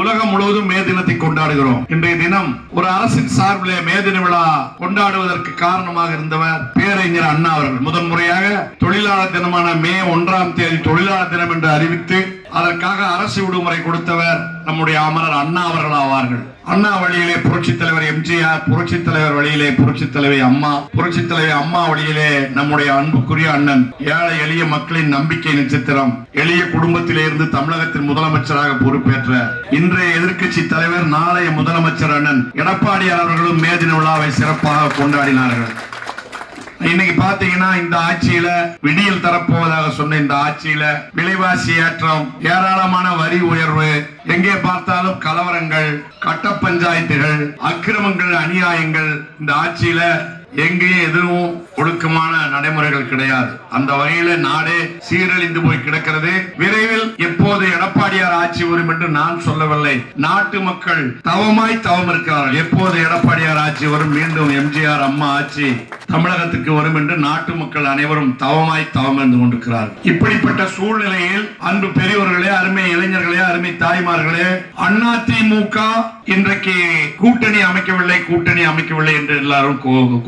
உலகம் முழுவதும் மே தினத்தை கொண்டாடுகிறோம். இன்றைய தினம் ஒரு அரசின் சார்பிலே மே தின விழா கொண்டாடுவதற்கு காரணமாக இருந்தவர் பேரறிஞர் அண்ணா அவர்கள். முதன் முறையாக தொழிலாளர் தினமான மே ஒன்றாம் தேதி தொழிலாளர் தினம் என்று அறிவித்து அதற்காக அரசு விடுமுறை கொடுத்தவர் நம்முடைய அமரர் அண்ணா அவர்கள் ஆவார்கள். அண்ணா வழியிலே புரட்சி தலைவர் எம்ஜிஆர் புரட்சி தலைவர் வழியிலே புரட்சி தலைவி அம்மா புரட்சி தலைவி அம்மா வழியிலே நம்முடைய அன்புக்குரிய அண்ணன் ஏழை எளிய மக்களின் நம்பிக்கை நட்சத்திரம் எளிய குடும்பத்திலே இருந்து தமிழகத்தின் முதலமைச்சராக பொறுப்பேற்ற இன்றைய எதிர்க்கட்சி தலைவர் நாளைய முதலமைச்சர் அண்ணன் எடப்பாடியார் அவர்களும் மே தின விழாவை சிறப்பாக கொண்டாடினார்கள். இன்னைக்கு பாத்தீங்கன்னா இந்த ஆட்சியில விடியல் தரப்போவதாக சொன்ன இந்த ஆட்சியில விலைவாசி ஏற்றம் ஏராளமான வரி உயர்வு எங்கே பார்த்தாலும் கலவரங்கள் கட்ட பஞ்சாயத்துகள் அக்கிரமங்கள் அநியாயங்கள் இந்த ஆட்சியில எங்கேயும் எதுவும் ஒழுக்கமான நடைமுறைகள் கிடையாது. அந்த வகையில நாடே சீரழிந்து போய் கிடக்கிறது. விரைவில் எப்போது எடப்பாடியார் ஆட்சி வரும் என்று நான் சொல்லவில்லை. நாட்டு மக்கள் தவமாய் தவம் இருக்கிறார்கள். எப்போது எடப்பாடியார் ஆட்சி வரும் மீண்டும் எம்ஜிஆர் அம்மா ஆட்சி தமிழகத்துக்கு வரும் என்று நாட்டு மக்கள் அனைவரும் தவமாய் தவம் இருந்து கொண்டிருக்கிறார் இப்படிப்பட்ட சூழ்நிலையில் அன்பு பெரியவர்களே அருமை இளைஞர்களே அருமை தாய்மார்களே அண்ணா திமுக இன்றைக்கு கூட்டணி அமைக்கவில்லை கூட்டணி அமைக்கவில்லை என்று எல்லாரும் கூ-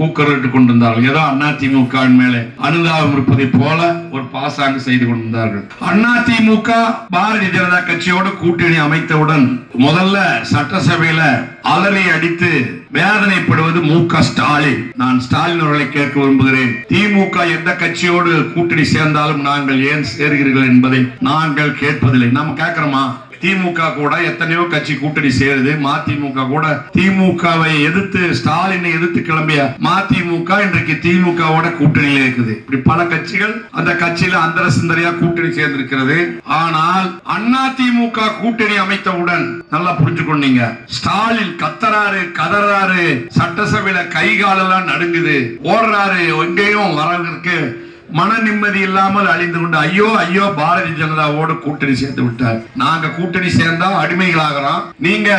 கொண்டிருந்தார்கள். ஏதோ அண்ணா திமுக மேலே அனுதாபம் இருப்பது போல ஒரு பாசாங்கு செய்து கொண்டிருந்தார்கள். அண்ணா திமுக பாரதிய ஜனதா கட்சியோடு கூட்டணி அமைத்தவுடன் முதல்ல சட்டசபையில அலறி அடித்து வேதனைப்படுவது மு க ஸ்டாலின். நான் ஸ்டாலின் அவர்களை கேட்க விரும்புகிறேன். திமுக எந்த கட்சியோடு கூட்டணி சேர்ந்தாலும் நாங்கள் ஏன் சேர்கிறீர்கள் என்பதை நாங்கள் கேட்பதில்லை. நாம கேட்கிறோமா? திமுக கூட எத்தனையோ கட்சி கூட்டணி சேருது. மதிமுக கூட திமுகவை எதிர்த்து ஸ்டாலினை எதிர்த்து கிளம்பிய மதிமுக இன்றைக்கு திமுகவோட கூட்டணியில இருக்குது. இப்படி பல கட்சிகள் அந்த கட்சியில அந்தர சிந்தனையா கூட்டணி சேர்ந்திருக்கிறது. ஆனால் அண்ணா திமுக கூட்டணி அமைத்தவுடன் நல்லா புரிஞ்சுக்கொண்டீங்க. ஸ்டாலின் கத்தறாரு கதறாரு. சட்டசபையில கை காலெல்லாம் நடுங்குது. ஓடுறாரு. எங்கேயும் வரவிற்கு மன நிம்மதி இல்லாமல் அழிந்து கொண்டு ஐயோ ஐயோ பாரதிய ஜனதாவோடு கூட்டணி சேர்ந்து விட்டார். நாங்க கூட்டணி சேர்ந்தா அடிமைகளாகிறோம் நீங்க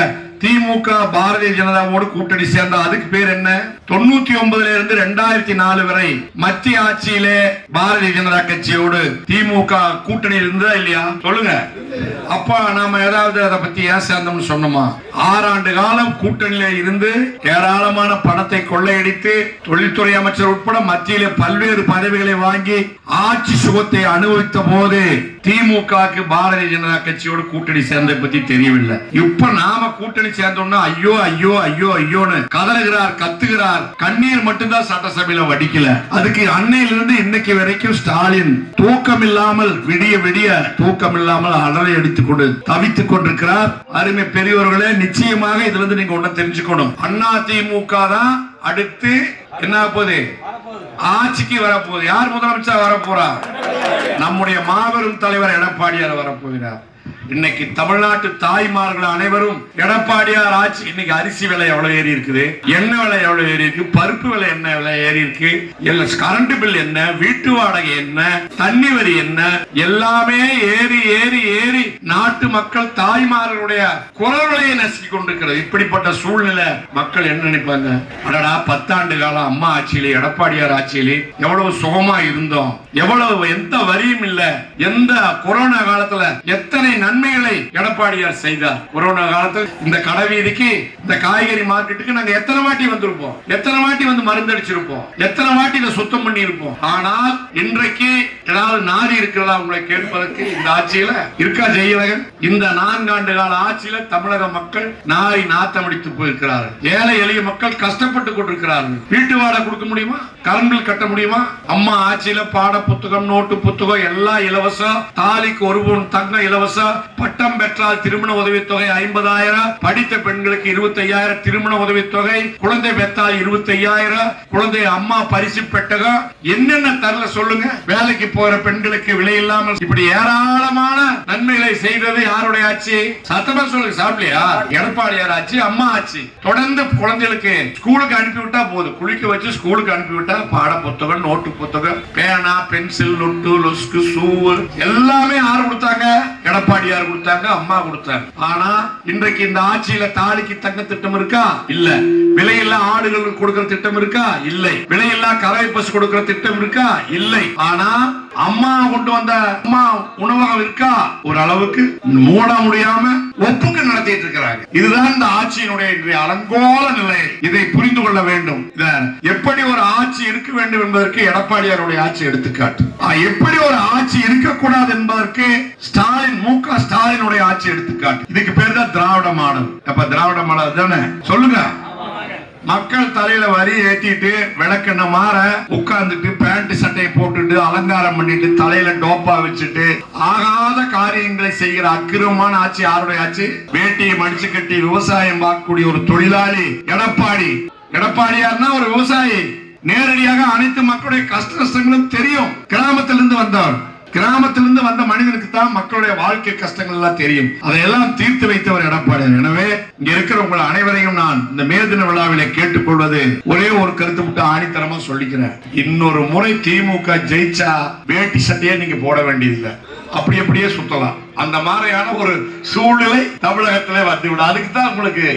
திமுக பாரதிய ஜனதாவோடு கூட்டணி சேர்ந்தா அதுக்கு பேர் என்ன? தொண்ணூத்தி ஒன்பதுல இருந்து ரெண்டாயிரத்தி நாலு வரை மத்திய ஆட்சியிலே பாரதிய ஜனதா கட்சியோடு திமுக கூட்டணி இருந்ததா இல்லையா? சொல்லுங்க. அப்ப நாம ஏதாவது அதை பத்தி ஏன் சேர்ந்தோம்னு சொன்னோமா? ஆறாண்டு காலம் கூட்டணியில இருந்து ஏராளமான பணத்தை கொள்ளையடித்து தொழில்துறை அமைச்சர் உட்பட மத்தியிலே பல்வேறு பதவிகளை வாங்கி ஆட்சி சுகத்தை அனுபவித்த போது திமுகவுக்கு பாரதிய ஜனதா கட்சியோட கூட்டணி சேர்ந்ததை பத்தி தெரியவில்லை. இப்ப நாம கூட்டணி சேர்ந்தோம்னா ஐயோ ஐயோ ஐயோ ஐயோன்னு கதறுகிறார் கத்துகிறார். கண்ணீர் மட்டும்தான் சட்டசபையில வடிக்கல. அதுக்கு அன்னையிலிருந்து இன்னைக்கு வரைக்கும் ஸ்டாலின் தூக்கம் இல்லாமல் விடிய விடிய தூக்கம் இல்லாமல் அடலை அடித்துக் கொண்டு தவித்துக் கொண்டிருக்கிறார். அருமை பெரியவர்களே நிச்சயமாக இதுல இருந்து நீங்க ஒண்ணு தெரிஞ்சுக்கணும். அண்ணா திமுக தான் அடுத்து என்ன போகுது ஆட்சிக்கு வரப்போகுது. யார் முதலமைச்சர் வரப்போறா? நம்முடைய மாபெரும் தலைவர் எடப்பாடியார் வரப்போகிறார். இன்னைக்கு தமிழ்நாட்டு தாய்மார்கள் அனைவரும் எடப்பாடியார் ஆட்சி இன்னைக்கு அரிசி விலை எவ்வளவு ஏறி இருக்குது? எண்ணெய் விலை எவ்வளவு ஏறி இருக்கு? பருப்பு விலை என்ன விலை ஏறி இருக்கு? கரண்ட் பில் என்ன? வீட்டு வாடகை என்ன? தண்ணி வரி என்ன? எல்லாமே ஏறி ஏறி ஏறி நாட்டு மக்கள் தாய்மார்களுடைய குரல்களையே நசுக்கி கொண்டிருக்கிறது. இப்படிப்பட்ட சூழ்நிலை மக்கள் என்ன நினைப்பாங்க? அடடா பத்தாண்டு காலம் அம்மா ஆட்சியிலே எடப்பாடியார் ஆட்சியிலே எவ்வளவு சுகமா இருந்தோம். எவ்வளவு எந்த வரியும் இல்ல. எந்த கொரோனா காலத்துல எத்தனை நன்மைகளை எடப்பாடியார் செய்தார். கொரோனா காலத்தில் இந்த கடை வீதிக்கு இந்த காய்கறி மார்க்கெட்டுக்கு நாங்க எத்தனை வாட்டி வந்திருப்போம்? எத்தனை வாட்டி வந்து மருந்தடிச்சிருப்போம்? எத்தனை வாட்டி இதை சுத்தம் பண்ணி இருப்போம் ஆனால் இன்றைக்கு ஏதாவது நாரி இருக்கிறதா உங்களை கேட்பதற்கு இந்த ஆட்சியில இருக்கா ஜெயலகன் இந்த நான்காண்டு கால ஆட்சியில தமிழக மக்கள் நாரி நாத்தமடித்து போயிருக்கிறார்கள். ஏழை எளிய மக்கள் கஷ்டப்பட்டு கொண்டிருக்கிறார்கள். வீட்டு வாடகை கொடுக்க முடியுமா? கரண்ட் பில் கட்ட முடியுமா? அம்மா ஆட்சியில பாட புத்தகம் நோட்டு புத்தகம் எல்லாம் இலவசம் தாலிக்கு ஒரு பவுன் தங்கம் இலவசம் பட்டம் பெற்றால் திருமண உதவித்தொகை ஐம்பதாயிரம் படித்த பெண்களுக்கு இருபத்தி ஐயாயிரம் திருமண உதவித்தொகை குழந்தை பெற்றால் இருபத்தி ஐயாயிரம் குழந்தை அம்மா பரிசு பெட்டகம். என்னென்ன தரல சொல்லுங்க? வேலைக்கு போற பெண்களுக்கு விலை இல்லாமல் இப்படி ஏராளமான நன்மைகளை செய்தது யாருடைய ஆட்சி? சத்தமா சொல்லுங்க சாப்பிடலையா? எடப்பாடியார் ஆட்சி அம்மா ஆட்சி. தொடர்ந்து குழந்தைகளுக்கு ஸ்கூலுக்கு அனுப்பி விட்டா போதும். குளிக்க வச்சு ஸ்கூலுக்கு அனுப்பிவிட்டா பாட புத்தகம் நோட்டு புத்தகம் பேனா பென்சில் நொட்டு லொஸ்கு சூவு எல்லாமே ஆறு கொடுத்தாங்க? எடப்பாடியார் கொடுத்தாங்க அம்மா கொடுத்தாங்க. ஆனா இன்றைக்கு இந்த ஆட்சியில தாலிக்கு தங்க திட்டம் இருக்கா? இல்ல. விலையில்லா ஆடுகளுக்கு கொடுக்கிற திட்டம் இருக்கா? இல்லை. விலையில்லா கரை பஸ் கொடுக்கிற திட்டம் இருக்கா? இல்லை. ஆனா அம்மா கொண்டு வந்த அம்மா உணவகம் இருக்கா? ஒரு அளவுக்கு மூட முடியாம ஒப்புக்கு நடத்திட்டு இருக்கிறாங்க. இதுதான் இந்த ஆட்சியினுடைய இன்றைய அலங்கோல நிலை. இதை புரிந்து கொள்ள வேண்டும். எப்படி ஒரு ஆட்சி இருக்க வேண்டும் என்பதற்கு எடப்பாடியாருடைய ஆட்சி எடுத்துக்காட்டு. எப்படி ஒரு ஆட்சி இருக்கக்கூடாது என்பதற்கு ஸ்டாலின் மு க ஸ்டாலினுடைய ஆட்சி எடுத்துக்காட்டு. இதுக்கு பேர் தான் திராவிட மாடல். அப்ப திராவிட மாடல் தானே சொல்லுங்க. மக்கள் தலையில வரி ஏத்திட்டு விளக்கெண்ண மாற உட்கார்ந்துட்டு பேண்ட் சட்டையை போட்டுட்டு அலங்காரம் பண்ணிட்டு தலையில டோப்பா வச்சுட்டு ஆகாத காரியங்களை செய்கிற அக்கிரமமான ஆட்சி யாருடைய ஆட்சி? வேட்டியை மடிச்சு கட்டி விவசாயம் பார்க்கக்கூடிய ஒரு தொழிலாளி எடப்பாடி. எடப்பாடியார்னா ஒரு விவசாயி. நேரடியாக அனைத்து மக்களுடைய கஷ்ட நஷ்டங்களும் தெரியும். கிராமத்திலிருந்து வந்தவர். கிராமத்திலிருந்து வந்த மனிதனுக்கு தான் மக்களுடைய வாழ்க்கை கஷ்டங்கள் எல்லாம் தெரியும். அதையெல்லாம் தீர்த்து வைத்தவர் எடப்பாடியார் எனவே இங்க இருக்கிற உங்கள் அனைவரையும் நான் இந்த மே தின விழாவிலே கேட்டுக்கொள்வது ஒரே ஒரு கருத்து விட்டு ஆணித்தரமா சொல்லிக்கிறேன். இன்னொரு முறை திமுக ஜெயிச்சா வேட்டி சட்டையே நீங்க போட வேண்டியதில்லை. அப்படி அப்படியே சுத்தலாம். அந்த மாதிரியான ஒரு சூழ்நிலை தமிழகத்திலே வந்துவிடும். அதுக்கு தான் உங்களுக்கு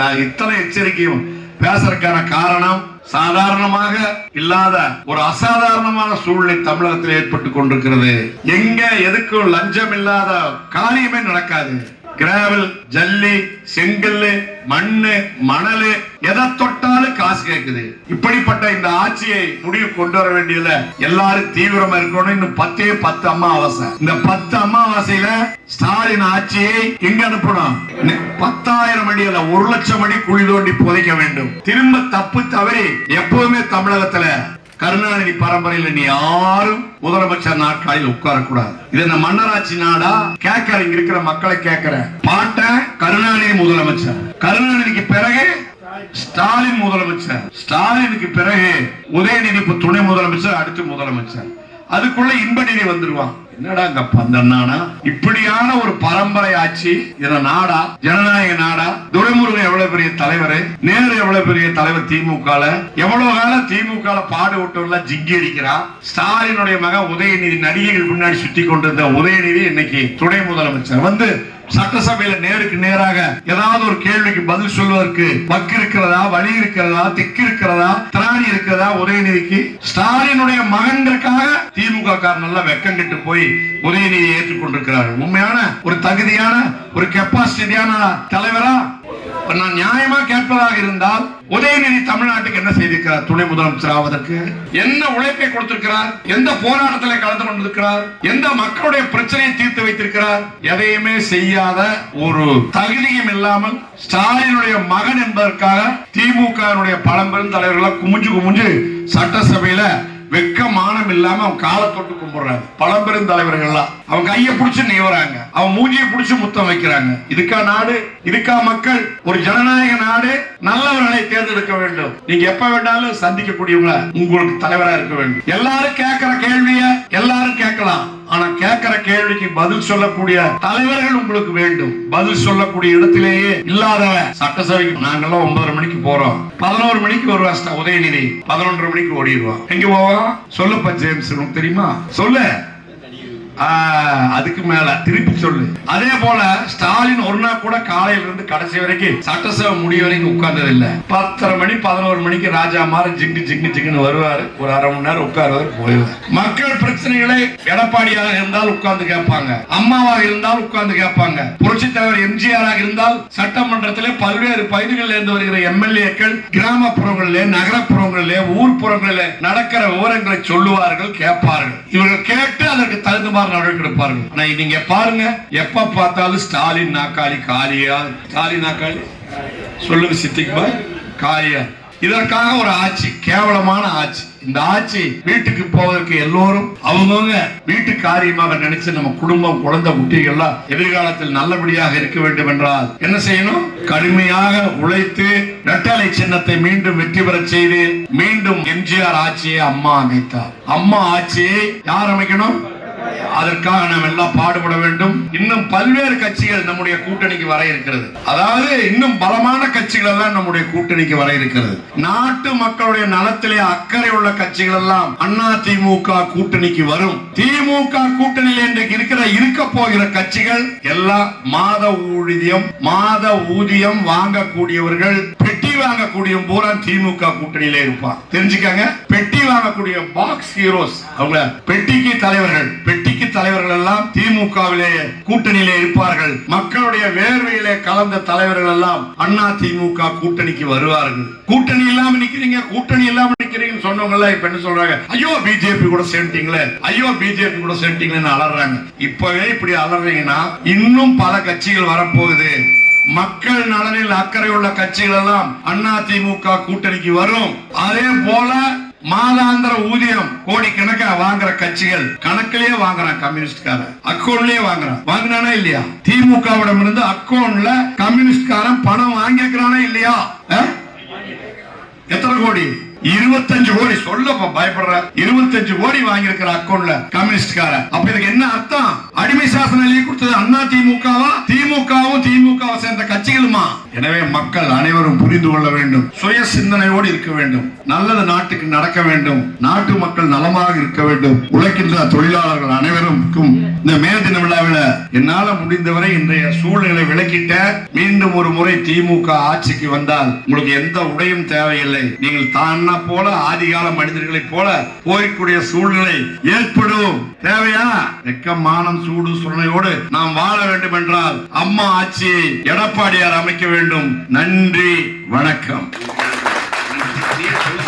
நான் இத்தனை எச்சரிக்கையும் பேசுறதுக்கான காரணம் சாதாரணமாக இல்லாத ஒரு அசாதாரணமான சூழ்நிலை தமிழகத்தில் ஏற்பட்டு கொண்டிருக்கிறது. எங்க எதுக்கும் லஞ்சம் இல்லாத காரியமே நடக்காது. கிராவல் ஜல்லி செங்கல்லு மண்ணு மணல் எதை தொட்டாலும் காசு கேக்குது இப்படிப்பட்ட இந்த ஆட்சியை முடிவு கொண்டு வர வேண்டியதுல எல்லாரும் தீவிரமா இருக்கணும் இன்னும் பத்தே பத்து அமாவாசை. இந்த பத்து அமாவாசையில ஸ்டாலின் ஆட்சியை எங்க அனுப்பணும்? பத்தாயிரம் அடி அல்ல ஒரு லட்சம் அடி குழி தோண்டி புதைக்க வேண்டும். திரும்ப தப்பு தவறி எப்பவுமே தமிழகத்துல கருணாநிதி பரம்பரையில நீ யாரும் முதலமைச்சர் நாட்காலில் உட்காரக்கூடாது. இது இந்த மன்னராட்சி நாடா? கேட்கிற இங்க இருக்கிற மக்களை கேட்கிற பாட்ட கருணாநிதி முதலமைச்சர். கருணாநிதிக்கு பிறகு ஸ்டாலின் முதலமைச்சர். ஸ்டாலினுக்கு பிறகு உதயநிதி துணை முதலமைச்சர் அடுத்து முதலமைச்சர். அதுக்குள்ள இன்பநிதி வந்துருவான். என்னடா அங்க பந்தண்ணானா இப்படியான ஒரு பரம்பரை ஆட்சி இத நாடா ஜனநாயக நாடா துரைமுருகன் எவ்வளவு பெரிய தலைவர் நேரு எவ்வளவு பெரிய தலைவர் திமுக எவ்வளவு காலம் திமுக பாடு விட்டுள்ள ஜிங்கி அடிக்கிறா? ஸ்டாலினுடைய மகன் உதயநிதி நடிகைகள் முன்னாடி சுத்தி கொண்டிருந்த உதயநிதி இன்னைக்கு துணை முதலமைச்சர். வந்து சட்டசபையில நேருக்கு நேராக ஏதாவது ஒரு கேள்விக்கு பதில் சொல்வதற்கு வக்கு இருக்கிறதா வழி இருக்கிறதா திக்கு இருக்கிறதா திராணி இருக்கிறதா உதயநிதிக்கு? ஸ்டாலினுடைய மகன்களுக்காக திமுக காரன் நல்லா வெக்கம் கெட்டு போய் உதயநிதியை ஏற்றுக்கொண்டிருக்கிறார்கள். உண்மையான ஒரு தகுதியான ஒரு கெப்பாசிட்டியான தலைவரா நான் நியாயமா கேட்பதாக இருந்தால் உதயநிதி தமிழ்நாட்டுக்கு என்ன செய்திருக்கிறார்? துணை முதலமைச்சர் ஆவதற்கு? என்ன உழைப்பை கொடுத்திருக்கிறார்? எந்த போராட்டத்தில் கலந்து கொண்டிருக்கிறார்? எந்த மக்களுடைய பிரச்சனையை தீர்த்து வைத்திருக்கிறார்? எதையுமே செய்யாத ஒரு தகுதியும் இல்லாமல் ஸ்டாலினுடைய மகன் என்பதற்காக திமுக பழம்பெரும் தலைவர்களை குமிஞ்சு குமிஞ்சு சட்டசபையில வெக்க மானம் இல்லாம அவன் காலை தொட்டு கும்பிடுறாங்க பழம்பெரும் தலைவர்கள்லாம். அவன் கையை பிடிச்சு நீவறாங்க. அவன் மூஞ்சியை பிடிச்சு முத்தம் வைக்கிறாங்க. இதுக்கா நாடு இதுக்கா மக்கள். ஒரு ஜனநாயக நாடு நல்லவர்களை தேர்ந்தெடுக்க வேண்டும். நீங்க எப்ப வேண்டாலும் சந்திக்கக்கூடியவங்க உங்களுக்கு தலைவரா இருக்க வேண்டும். எல்லாரும் கேட்கிற கேள்வியை கேட்கிற கேள்விக்கு பதில் சொல்லக்கூடிய தலைவர்கள் உங்களுக்கு வேண்டும். பதில் சொல்லக்கூடிய இடத்திலேயே இல்லாத சட்டசபைக்கு நாங்கெல்லாம் ஒன்பதரை மணிக்கு போறோம். பதினோரு மணிக்கு ஒரு உதயநிதி பதினொன்றரை மணிக்கு ஓடிடுவோம் எங்க போவோம்? சொல்லுப்பா ஜேம்ஸ் தெரியுமா? சொல்லு. அதுக்கு மேல. திருப்பி சொல்லு. அதே போல ஸ்டாலின் ஒரு நாள் கூட காலையில இருந்து கடைசி வரைக்கும் சட்டசபை முடிய வரைக்கும் உட்கார்ந்தது இல்ல பத்தரை மணி பதினோரு மணிக்கு ராஜா மாதிரி ஜிங்கு ஜிங்கு ஜிங்குன்னு வருவாரு. ஒரு அரை மணி நேரம் உட்காருவாரு போயிடுவார். மக்கள் பிரச்சனைகளை எடப்பாடியாக இருந்தால் உட்கார்ந்து கேட்பாங்க. அம்மாவாக இருந்தால் உட்கார்ந்து கேட்பாங்க. புரட்சி தலைவர் எம்ஜிஆராக இருந்தால் சட்டமன்றத்திலே பல்வேறு பகுதிகளில் இருந்து வருகிற எம்எல்ஏக்கள் கிராமப்புறங்களிலே நகரப்புறங்களிலே ஊர்ப்புறங்களிலே நடக்கிற விவரங்களை சொல்லுவார்கள் கேட்பார்கள். இவர்கள் கேட்டு அதற்கு தகுந்தமாறு நடவடிக்கை ஆனா நீங்க பாருங்க எப்ப பார்த்தாலும் ஸ்டாலின் நாக்காளி காலியா? ஸ்டாலின் நாக்காளி சொல்லுங்க சித்திக்குமா. காலியா. இதற்காக ஒரு ஆட்சி கேவலமான ஆட்சி. இந்த ஆட்சி வீட்டுக்கு போவதற்கு எல்லோரும் அவங்கவுங்க வீட்டு காரியமாக நினைச்சு நம்ம குடும்பம் குழந்தை குட்டிகள்லாம் எதிர்காலத்தில் நல்லபடியாக இருக்க வேண்டும் என்றால் என்ன செய்யணும்? கடுமையாக உழைத்து இரட்டலை சின்னத்தை மீண்டும் வெற்றி பெற செய்து மீண்டும் எம்ஜிஆர் ஆட்சியை அம்மா அமைத்தார். அம்மா ஆட்சியை யார் அமைக்கணும்? அதற்காக நாம் எல்லாம் பாடுபட வேண்டும். இன்னும் பல்வேறு கட்சிகள் நம்முடைய கூட்டணிக்கு வர இருக்கிறது. அதாவது இன்னும் பலமான கட்சிகள் எல்லாம் நம்முடைய கூட்டணிக்கு வர இருக்கிறது. நாட்டு மக்களுடைய நலத்திலே அக்கறை உள்ள கட்சிகள் எல்லாம் அண்ணா திமுக கூட்டணிக்கு வரும். திமுக கூட்டணியில் இன்றைக்கு இருக்கிற இருக்க போகிற கட்சிகள் எல்லாம் மாத ஊழியம் மாத ஊதியம் வாங்கக்கூடியவர்கள் வாங்கக்கூடிய பூரா திமுக கூட்டணியில இருப்பான் தெரிஞ்சுக்காங்க. பெட்டி வாங்கக்கூடிய பாக்ஸ் ஹீரோஸ் அவங்க பெட்டிக்கு தலைவர்கள் பெட்டிக்கு தலைவர்கள் எல்லாம் திமுகவிலே கூட்டணியிலே இருப்பார்கள். மக்களுடைய வேர்வையிலே கலந்த தலைவர்கள் எல்லாம் அண்ணா திமுக கூட்டணிக்கு வருவார்கள். கூட்டணி இல்லாம நிக்கிறீங்க கூட்டணி இல்லாம நிக்கிறீங்கன்னு சொன்னவங்க எல்லாம் இப்ப என்ன சொல்றாங்க? ஐயோ பிஜேபி கூட சேர்ந்துட்டீங்களே. ஐயோ பிஜேபி கூட சேர்ந்துட்டீங்களேன்னு அலறாங்க. இப்பவே இப்படி அலறீங்கன்னா இன்னும் பல கட்சிகள் வரப்போகுது. மக்கள் நலனில் அக்கறையுள்ள கட்சிகள் எல்லாம் அண்ணா திமுக கூட்டணிக்கு வரும். அதே போல மாதாந்திர ஊதியம் கோடி கணக்கா வாங்குற கட்சிகள் கணக்கிலேயே வாங்குறான் கம்யூனிஸ்ட்காரன். அக்கௌண்ட்லயே வாங்குறான். வாங்கினானா இல்லையா? திமுகவிடம் இருந்து அக்கௌண்ட்ல கம்யூனிஸ்ட்காரன் பணம் வாங்கிக்கிறானா இல்லையா? எத்தனை கோடி? இருபத்தஞ்சு கோடி சொல்ல பயப்படுற. இருபத்தஞ்சு கோடி வாங்கியிருக்கிற அக்கௌண்ட்ல கம்யூனிஸ்ட்காரன். அப்ப இதுக்கு என்ன அர்த்தம்? அடிமை சாசனம் எழுதி கொடுத்தது அண்ணா திமுகவா? திமுகவும் திமுக சேர்ந்த கட்சிகளுமா? எனவே மக்கள் அனைவரும் புரிந்து கொள்ள வேண்டும். சுய சிந்தனையோடு இருக்க வேண்டும். நல்லது நாட்டுக்கு நடக்க வேண்டும். நாட்டு மக்கள் நலமாக இருக்க வேண்டும். உழைக்கின்ற தொழிலாளர்கள் அனைவருக்கும் இந்த மே தின விழாவில் என்னால முடிந்தவரை இன்றைய சூழ்நிலை விளக்கிட்ட மீண்டும் ஒரு முறை திமுக ஆட்சிக்கு வந்தால் உங்களுக்கு எந்த உடையும் தேவையில்லை. நீங்கள் தான் போல ஆதிகால மனிதர்களை போல போய்க்கூடிய சூழ்நிலை ஏற்படும். தேவையா? வெக்கம் மானம் சூடு சுரணையோடு நாம் வாழ வேண்டும் என்றால் அம்மா ஆட்சியை எடப்பாடியார் அமைக்க வேண்டும். நன்றி வணக்கம்.